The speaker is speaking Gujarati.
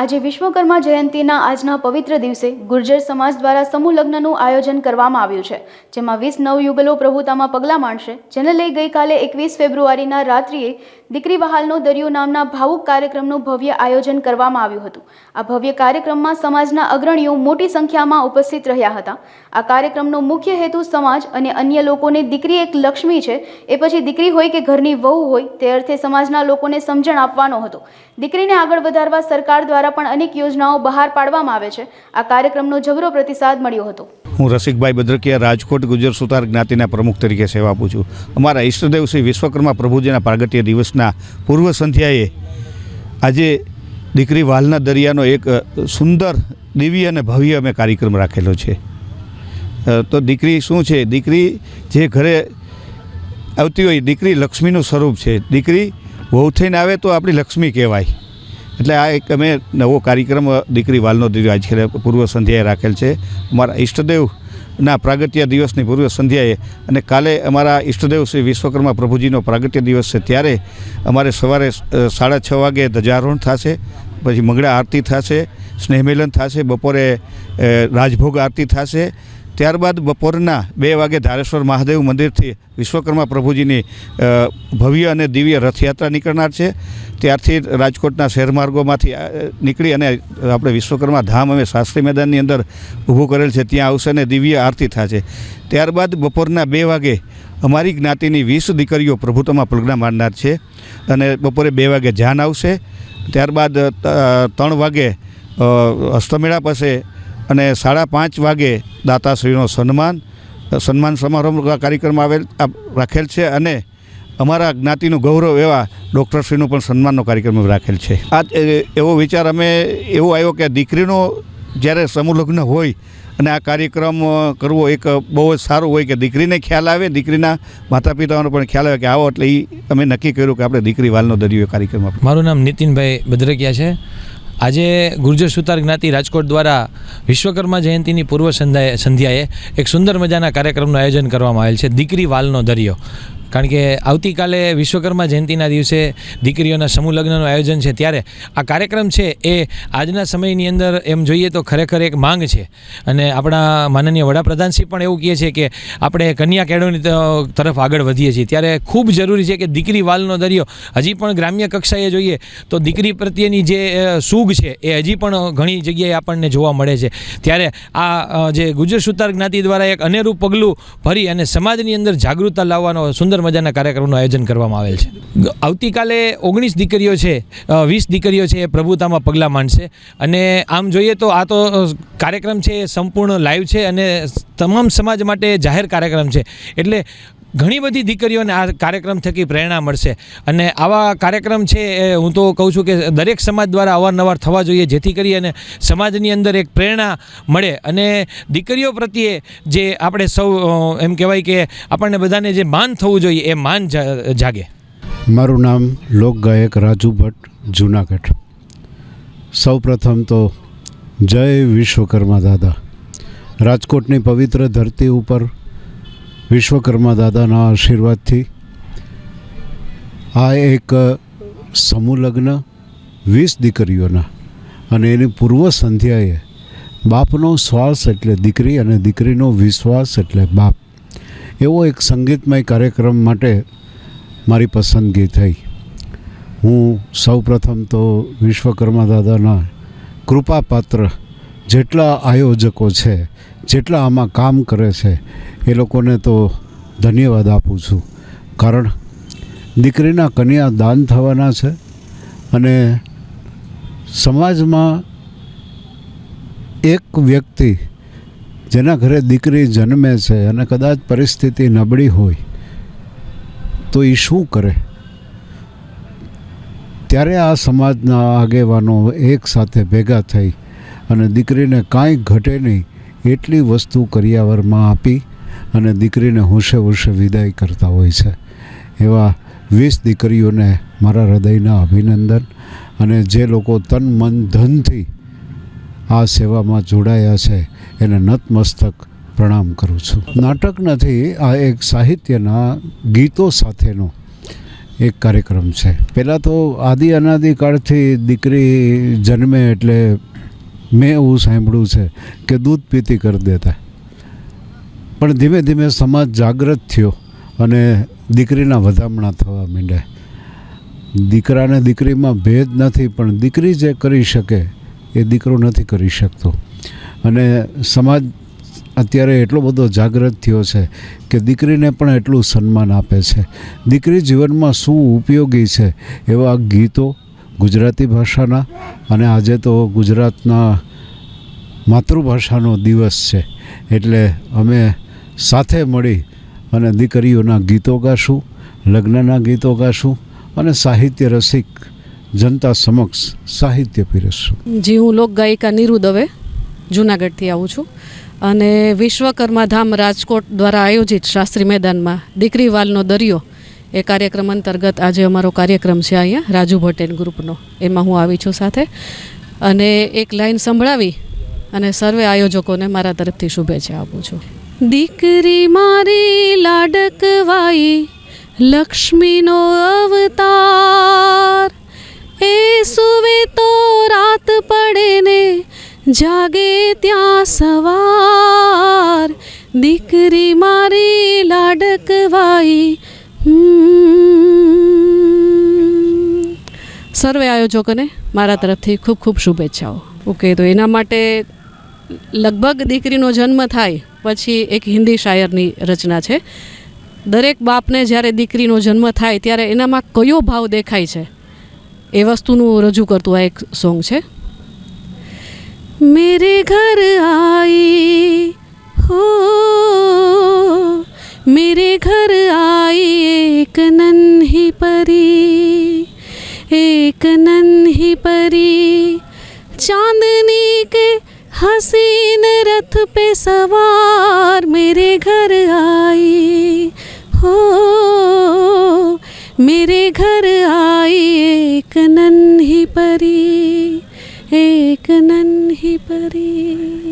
આજે વિશ્વકર્મા જયંતિના આજના પવિત્ર દિવસે ગુર્જર સમાજ દ્વારા સમૂહ લગ્નનું આયોજન કરવામાં આવ્યું છે, જેમાં વીસ નવયુગલો પ્રભુતામાં પગલાં માંડશે, જેને લઈ ગઈકાલે એકવીસ ફેબ્રુઆરીના રાત્રિએ દીકરી વહાલનો દરિયો નામના ભાવુક કાર્યક્રમનું ભવ્ય આયોજન કરવામાં આવ્યું હતું. આ ભવ્ય કાર્યક્રમમાં સમાજના અગ્રણીઓ મોટી સંખ્યામાં ઉપસ્થિત રહ્યા હતા. આ કાર્યક્રમનો મુખ્ય હેતુ સમાજ અને અન્ય લોકોને દીકરી એક લક્ષ્મી છે, એ પછી દીકરી હોય કે ઘરની વહુ હોય, તે અર્થે સમાજના લોકોને સમજણ આપવાનો હતો. દીકરીને આગળ વધારવા સરકાર દ્વારા પણ અનેક યોજનાઓ બહાર પાડવામાં આવે છે. આ કાર્યક્રમનો જબરો પ્રતિસાદ મળ્યો હતો. હું રસિકભાઈ બદ્રકિયા, રાજકોટ, ગુજર સુતાર જ્ઞાતિના પ્રમુખ તરીકે સેવા આપું છું. અમારા ઈષ્ટદેવ શ્રી વિશ્વકર્મા પ્રભુજીના પ્રાગટ્ય દિવસના પૂર્વ સંધ્યાએ આજે દીકરી વાલના દરિયાનો એક સુંદર, દિવ્ય અને ભવ્ય અમે કાર્યક્રમ રાખેલો છે. તો દીકરી શું છે? દીકરી જે ઘરે આવતી હોય, દીકરી લક્ષ્મીનું સ્વરૂપ છે. દીકરી વહુ થઈને આવે તો આપણી લક્ષ્મી કહેવાય. એટલે આ એક અમે નવો કાર્યક્રમ, દીકરી વાલનો દિવ્ય આજે પૂર્વ સંધ્યાએ રાખેલ છે. અમારા ઈષ્ટદેવના પ્રાગટ્ય દિવસની પૂર્વ સંધ્યાએ અને કાલે અમારા ઈષ્ટદેવ શ્રી વિશ્વકર્મા પ્રભુજીનો પ્રાગટ્ય દિવસ છે ત્યારે અમારે સવારે સાડા છ વાગે ધ્વજારોહણ થશે, પછી મંગળા આરતી થશે, સ્નેહમિલન થશે, બપોરે રાજભોગ આરતી થશે ત્યારબાદ બપોરના બે વાગે ધારેશ્વર મહાદેવ મંદિરથી વિશ્વકર્મા પ્રભુજીની ભવ્ય અને દિવ્ય રથયાત્રા નીકળનાર છે. ત્યારથી રાજકોટના શહેરમાર્ગોમાંથી નીકળી અને આપણે વિશ્વકર્મા ધામ અમે શાસ્ત્રી મેદાનની અંદર ઊભું કરેલ છે. ત્યાં આવશે અને દિવ્ય આરતી થશે ત્યારબાદ બપોરના બે વાગે અમારી જ્ઞાતિની વીસ દીકરીઓ પ્રભુત્વમાં પગલાં માંડનાર છે અને બપોરે બે વાગે જાન આવશે. ત્યારબાદ ત્રણ વાગે અસ્તમેળા પાસે અને સાડા પાંચ વાગે દાતાશ્રીનો સન્માન સન્માન સમારોહ કાર્યક્રમ આવેલ રાખેલ છે અને અમારા જ્ઞાતિનું ગૌરવ એવા ડૉક્ટરશ્રીનું પણ સન્માનનો કાર્યક્રમ રાખેલ છે. આ એવો વિચાર અમે, એવો આવ્યો કે દીકરીનો જ્યારે સમૂહલગ્ન હોય અને આ કાર્યક્રમ કરવો એક બહુ જ સારું હોય કે દીકરીને ખ્યાલ આવે, દીકરીના માતા પિતાઓનો પણ ખ્યાલ આવે કે આવો એટલે એ અમે નક્કી કર્યું કે આપણે દીકરી વાલનો દરિયો કાર્યક્રમ મારું નામ નીતિનભાઈ ભદ્રકિયા છે. આજે ગુર્જર સુતાર જ્ઞાતિ રાજકોટ દ્વારા વિશ્વકર્મા જયંતિની પૂર્વ સંધ્યાએ સંધ્યાએ એક સુંદર મજાના કાર્યક્રમનું આયોજન કરવામાં આવેલ છે દીકરી વાલનો દરિયો. કારણ કે આવતીકાલે વિશ્વકર્મા જયંતિના દિવસે દીકરીઓના સમૂહ લગ્નનું આયોજન છે ત્યારે આ કાર્યક્રમ છે એ આજના સમયની અંદર એમ જોઈએ તો ખરેખર એક માંગ છે. અને આપણા માનનીય વડાપ્રધાનશ્રી પણ એવું કહે છે કે આપણે કન્યા કેળવણી તરફ આગળ વધીએ છીએ. ત્યારે ખૂબ જરૂરી છે કે દીકરી વાલનો દરિયો હજી પણ ગ્રામ્ય કક્ષાએ જોઈએ તો દીકરી પ્રત્યેની જે અ, સૂગ છે, એ હજી પણ ઘણી જગ્યાએ આપણને જોવા મળે છે. ત્યારે આ જે ગુજર સુતાર જ્ઞાતિ દ્વારા એક અનેરું પગલું ભરી અને સમાજની અંદર જાગૃતતા લાવવાનો સુંદર મજાના કાર્યક્રમનું આયોજન કરવામાં આવેલ છે. આવતીકાલે ઓગણીસ દીકરીઓ છે વીસ દીકરીઓ છે, એ પ્રભુતામાં પગલાં માંડશે. અને આમ જોઈએ તો આ તો કાર્યક્રમ છે, એ સંપૂર્ણ લાઈવ છે અને તમામ સમાજ માટે જાહેર કાર્યક્રમ છે. એટલે ઘણી બધી દીકરીઓને આ કાર્યક્રમ થકી પ્રેરણા મળશે. અને આવા કાર્યક્રમ છે એ હું તો કહું છું કે દરેક સમાજ દ્વારા અવારનવાર થવા જોઈએ, જેથી કરી અને સમાજની અંદર એક પ્રેરણા મળે. અને દીકરીઓ પ્રત્યે જે આપણે સૌ એમ કહેવાય કે આપણને બધાને જે માન થવું જોઈએ, એ માન જાગે. મારું નામ લોકગાયક રાજુ ભટ્ટ, જુનાગઢ. સૌ પ્રથમ તો જય વિશ્વકર્મા દાદા. રાજકોટની પવિત્ર ધરતી ઉપર વિશ્વકર્મા દાદાના આશીર્વાદથી આ એક સમૂહ લગ્ન વીસ દીકરીઓના અને એની પૂર્વ સંધ્યાએ બાપનો શ્વાસ એટલે દીકરી અને દીકરીનો વિશ્વાસ એટલે બાપ. એવો એક સંગીતમય કાર્યક્રમ માટે મારી પસંદગી થઈ. હું સૌ પ્રથમ તો વિશ્વકર્મા દાદાના કૃપાપાત્ર જેટલા આયોજકો છે જેટલા આમાં કામ કરે છે, એ લોકોને તો ધન્યવાદ આપું છું. કારણ દીકરીના કન્યા દાન થવાના છે અને સમાજમાં એક વ્યક્તિ જેના ઘરે દીકરી જન્મે છે અને કદાચ પરિસ્થિતિ નબળી હોય, તો એ શું કરે? ત્યારે આ સમાજના આગેવાનો એક સાથે ભેગા થઈ અને દીકરીને કાંઈ ઘટે નહીં. એટલી વસ્તુ કરિયાવરમાં આપી અને દીકરીને હોશે હોશે વિદાય કરતા હોય છે. એવા વીસ દીકરીઓને મારા હૃદયના અભિનંદન અને જે લોકો તન મન ધનથી આ સેવામાં જોડાયા છે, એને નતમસ્તક પ્રણામ કરું છું. નાટક નથી, આ એક સાહિત્યના ગીતો સાથેનો એક કાર્યક્રમ છે. પહેલાં તો આદિ અનાદિકાળથી દીકરી જન્મે એટલે મેં એવું સાંભળ્યું છે કે દૂધ પીતી કરી દેતા. પણ ધીમે ધીમે સમાજ જાગૃત થયો અને દીકરીના વધામણા થવા માંડ્યા. દીકરાને દીકરીમાં ભેદ નથી, પણ દીકરી જે કરી શકે એ દીકરો નથી કરી શકતો. અને સમાજ અત્યારે એટલો બધો જાગૃત થયો છે કે દીકરીને પણ એટલું સન્માન આપે છે. દીકરી જીવનમાં શું ઉપયોગી છે એવા ગીતો ગુજરાતી ભાષાના અને આજે તો ગુજરાતના માતૃભાષાનો દિવસ છે. એટલે અમે સાથે મળી અને દીકરીઓના ગીતો ગાશું, લગ્નના ગીતો ગાશું અને સાહિત્ય રસિક જનતા સમક્ષ સાહિત્ય પીરસશું. જી, હું લોકગાયિકા નીરુ દવે, જુનાગઢથી આવું છું. અને વિશ્વકર્મા ધામ રાજકોટ દ્વારા આયોજિત શાસ્ત્રી મેદાનમાં દીકરી વાલનો દરિયો એ કાર્યક્રમ અંતર્ગત આજે અમારો કાર્યક્રમ છે અહીંયા, રાજુ ભટેન ગ્રુપનો. એમાં હું આવી છું સાથે. અને એક લાઈન સંભળાવી અને સર્વે આયોજકોને મારા તરફથી શુભેચ્છા આપું છું. દીકરી મારી લાડકવાઈ, લક્ષ્મીનો અવતાર. એ સુવે તો રાત પડે ને જાગે ત્યાં સવાર. દીકરી સર્વે આયોજકોને મારા તરફથી ખૂબ ખૂબ શુભેચ્છાઓ ઓકે તો એના માટે લગભગ દીકરીનો જન્મ થાય પછી એક હિન્દી શાયરની રચના છે દરેક બાપને જ્યારે દીકરીનો જન્મ થાય ત્યારે એનામાં કયો ભાવ દેખાય છે એ વસ્તુનું રજૂ કરતું આ એક સોંગ છે મેરે ઘર આઈ હો मेरे घर आई एक नन्ही परी एक नन्ही परी चांदनी के हसीन रथ पे सवार मेरे घर आई हो मेरे घर आई एक नन्ही परी एक नन्ही परी